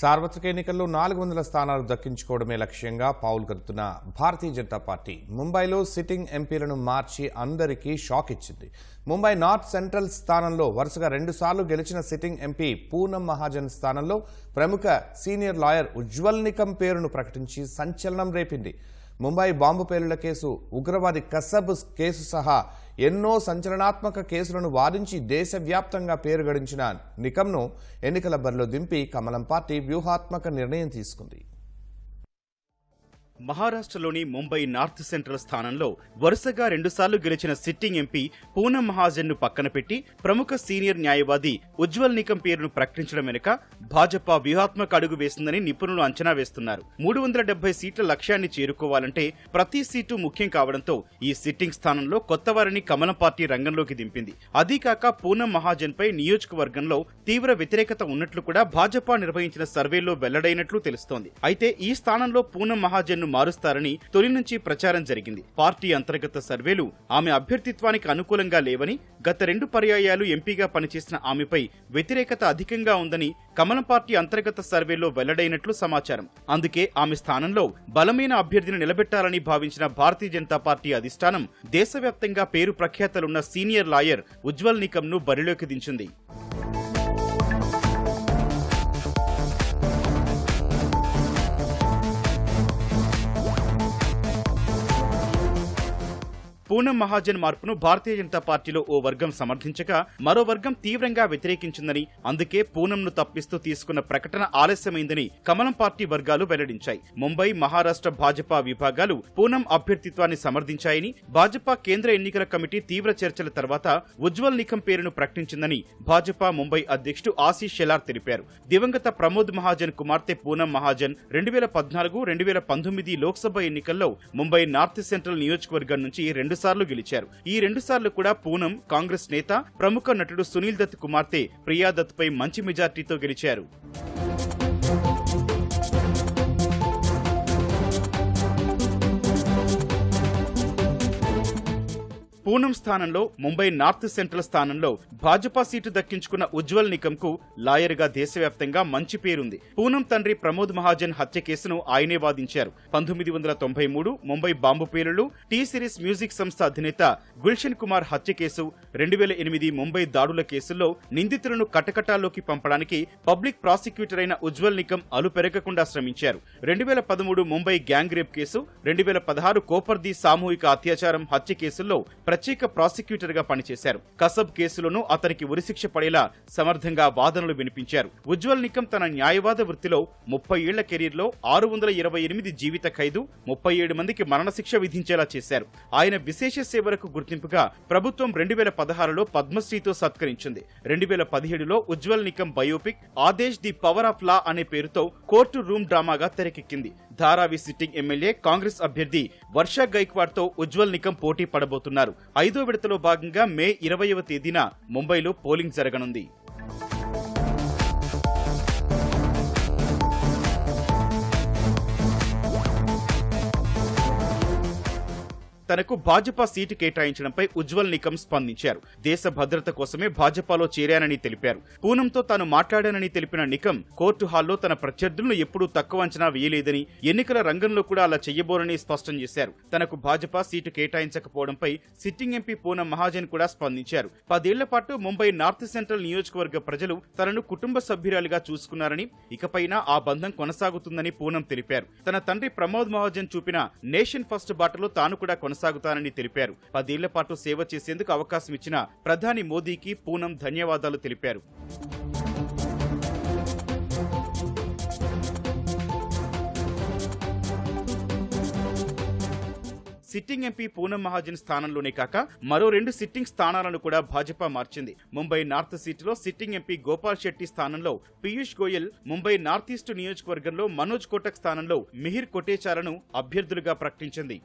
సార్వత్రిక ఎన్నికల్లో నాలుగు వందల స్థానాలు దక్కించుకోవడమే లక్ష్యంగా పావులు కదుతున్న భారతీయ జనతా పార్టీ. ముంబైలో సిట్టింగ్ ఎంపీలను మార్చి అందరికీ షాక్ ఇచ్చింది. ముంబై నార్త్ సెంట్రల్ స్థానంలో వరుసగా రెండుసార్లు గెలిచిన సిట్టింగ్ ఎంపీ పూనం మహాజన్ స్థానంలో ప్రముఖ సీనియర్ లాయర్ ఉజ్వల్ నికం పేరును ప్రకటించి సంచలనం రేపింది. ముంబై బాంబు పేలుళ్ళ కేసు ఉగ్రవాది కసబ్ కేసు సహా ఎన్నో సంచలనాత్మక కేసులను వాదించి దేశవ్యాప్తంగా పేరు గడించిన ఎన్నికల బరిలో దింపి కమలం పార్టీ వ్యూహాత్మక నిర్ణయం తీసుకుంది. మహారాష్ట్రలోని ముంబై నార్త్ సెంట్రల్ స్థానంలో వరుసగా రెండుసార్లు గెలిచిన సిట్టింగ్ ఎంపీ పూనం మహాజన్ను పక్కన పెట్టి ప్రముఖ సీనియర్ న్యాయవాది ఉజ్వల్ నికం పేరును ప్రకటించడం వెనుక భాజపా వ్యూహాత్మక అడుగు వేసిందని నిపుణులు అంచనా వేస్తున్నారు. మూడు వందల డెబ్బై సీట్ల లక్ష్యాన్ని చేరుకోవాలంటే ప్రతి సీటు ముఖ్యం కావడంతో ఈ సిట్టింగ్ స్థానంలో కొత్త వారిని కమలం పార్టీ రంగంలోకి దింపింది. అదీకాక పూనం మహాజన్ పై నియోజకవర్గంలో తీవ్ర వ్యతిరేకత ఉన్నట్లు కూడా భాజపా నిర్వహించిన సర్వేలో వెల్లడైనట్లు తెలుస్తోంది. అయితే ఈ స్థానంలో పూనం మహాజన్ను మారుస్తారని తొలి నుంచి ప్రచారం జరిగింది. పార్టీ అంతర్గత సర్వేలు ఆమె అభ్యర్థిత్వానికి అనుకూలంగా లేవని గత రెండు పర్యాయాలు ఎంపీగా పనిచేసిన ఆమెపై వ్యతిరేకత అధికంగా ఉందని కమలం పార్టీ అంతర్గత సర్వేలో వెల్లడైనట్లు సమాచారం. అందుకే ఆమె స్థానంలో బలమైన అభ్యర్థిని నిలబెట్టాలని భావించిన భారతీయ జనతా పార్టీ అధిష్టానం దేశవ్యాప్తంగా పేరు ప్రఖ్యాతలున్న సీనియర్ లాయర్ ఉజ్వల్ నికంను బరిలోకి దించింది. పూనం మహాజన్ మార్పును భారతీయ జనతా పార్టీలో ఓ వర్గం సమర్థించగా మరో వర్గం తీవ్రంగా వ్యతిరేకించిందని అందుకే పూనంను తప్పిస్తూ తీసుకున్న ప్రకటన ఆలస్యమైందని కమలం పార్టీ వర్గాలు వెల్లడించాయి. ముంబై మహారాష్ట్ర భాజపా విభాగాలు పూనం అభ్యర్థిత్వాన్ని సమర్థించాయని భాజపా కేంద్ర ఎన్నికల కమిటీ తీవ్ర చర్చల తర్వాత ఉజ్వల్ నిఖం పేరును ప్రకటించిందని భాజపా ముంబై అధ్యక్షుడు ఆశీష్ షెలార్ తెలిపారు. దివంగత ప్రమోద్ మహాజన్ కుమార్తె పూనం మహాజన్ రెండు వేల పద్నాలుగు రెండు వేల పంతొమ్మిది లోక్సభ ఎన్నికల్లో ముంబై నార్త్ సెంట్రల్ నియోజకవర్గం నుంచి రెండు సార్లు గెలిచారు. ఈ రెండుసార్లు కూడా పూనం కాంగ్రెస్ నేత ప్రముఖ నటుడు సునీల్ దత్ కుమార్తె ప్రియా దత్ పై మంచి మెజార్టీతో గెలిచారు. పూనం స్థానంలో ముంబై నార్త్ సెంట్రల్ స్థానంలో భాజపా సీటు దక్కించుకున్న ఉజ్వల్ నికంకు లాయర్గా లాయర్గా దేశవ్యాప్తంగా మంచి పేరుంది. పూనం తండ్రి ప్రమోద్ మహాజన్ హత్య కేసును ఆయనే వాదించారు. పంతొమ్మిది వందల తొంభై మూడు ముంబై బాంబు పేలుళ్ళు టీ సిరీస్ మ్యూజిక్ సంస్థ అధినేత గుల్షన్ కుమార్ హత్య కేసు రెండు వేల ఎనిమిది ముంబై దాడుల కేసుల్లో నిందితులను కటకటాల్లోకి పంపడానికి పబ్లిక్ ప్రాసిక్యూటర్ అయిన ఉజ్వల్ నికం అలు పెరగకుండా శ్రమించారు. రెండు వేల పదమూడు ముంబై గ్యాంగ్ రేప్ కేసు రెండు వేల పదహారు కోపర్ది సామూహిక అత్యాచారం హత్య కేసుల్లో ప్రత్యేక ప్రాసిక్యూటర్గా పనిచేశారు. కసబ్ కేసులోనూ అతనికి ఉరిశిక్ష పడేలా సమర్థంగా వాదనలు వినిపించారు. ఉజ్వల్ నికం తన న్యాయవాద వృత్తిలో ముప్పై ఏళ్ళ కెరీర్లో ఆరు వందల ఇరవై ఎనిమిది జీవిత ఖైదు ముప్పై ఏడు మందికి మరణశిక్ష విధించేలా చేశారు. ఆయన విశేష సేవలకు గుర్తింపుగా ప్రభుత్వం రెండు వేల పదహారులో పద్మశ్రీతో సత్కరించింది. రెండు వేల పదిహేడులో Ujjwal Nikam biopic Aadesh the power of law అనే పేరుతో కోర్టు రూమ్ డ్రామాగా తెరకెక్కింది. ధారావి సిట్టింగ్ ఎమ్మెల్యే కాంగ్రెస్ అభ్యర్థి వర్ష గైక్వాడ్తో ఉజ్వల్ నికం పోటీ పడబోతున్నారు. ఐదో విడతలో భాగంగా మే ఇరవైవ తేదీన ముంబైలో పోలింగ్ జరగనుంది. తనకు భాజపా సీటు కేటాయించడంపై ఉజ్వల్ నికం స్పందించారు. దేశ భద్రత కోసమే భాజపాలో చేరానని తెలిపారు. పూనంతో తాను మాట్లాడానని తెలిపిన నికం కోర్టు హాల్లో తన ప్రత్యర్థులను ఎప్పుడూ తక్కువ అంచనా వేయలేదని ఎన్నికల రంగంలో కూడా అలా చేయబోరని స్పష్టం చేశారు. తనకు భాజపా సీటు కేటాయించకపోవడంపై సిట్టింగ్ ఎంపీ పూనం మహాజన్ కూడా స్పందించారు. పదేళ్ళ పాటు ముంబై నార్త్ సెంట్రల్ నియోజకవర్గ ప్రజలు తనను కుటుంబ సభ్యురాలిగా చూసుకున్నారని ఇకపైన ఆ బంధం కొనసాగుతుందని పూనం తెలిపారు. తన తండ్రి ప్రమోద్ మహాజన్ చూపిన నేషన్ ఫస్ట్ బాటలో తాను కూడా కొనసాగుతానని తెలిపారు. పదేళ్ళ పాటు సేవ చేసేందుకు అవకాశం ఇచ్చిన ప్రధాని మోదీకి పూనం ధన్యవాదాలు తెలిపారు. సిట్టింగ్ ఎంపీ పూనం మహాజన్ స్థానంలోనే కాక మరో రెండు సిట్టింగ్ స్థానాలను కూడా భాజపా మార్చింది. ముంబై నార్త్ సీటులో సిట్టింగ్ ఎంపీ గోపాల్ శెట్టి స్థానంలో పీయూష్ గోయల్ ముంబై నార్త్ ఈస్ట్ నియోజకవర్గంలో మనోజ్ కోటక్ స్థానంలో మిహిర్ కొటేచాలను అభ్యర్థులుగా ప్రకటించింది.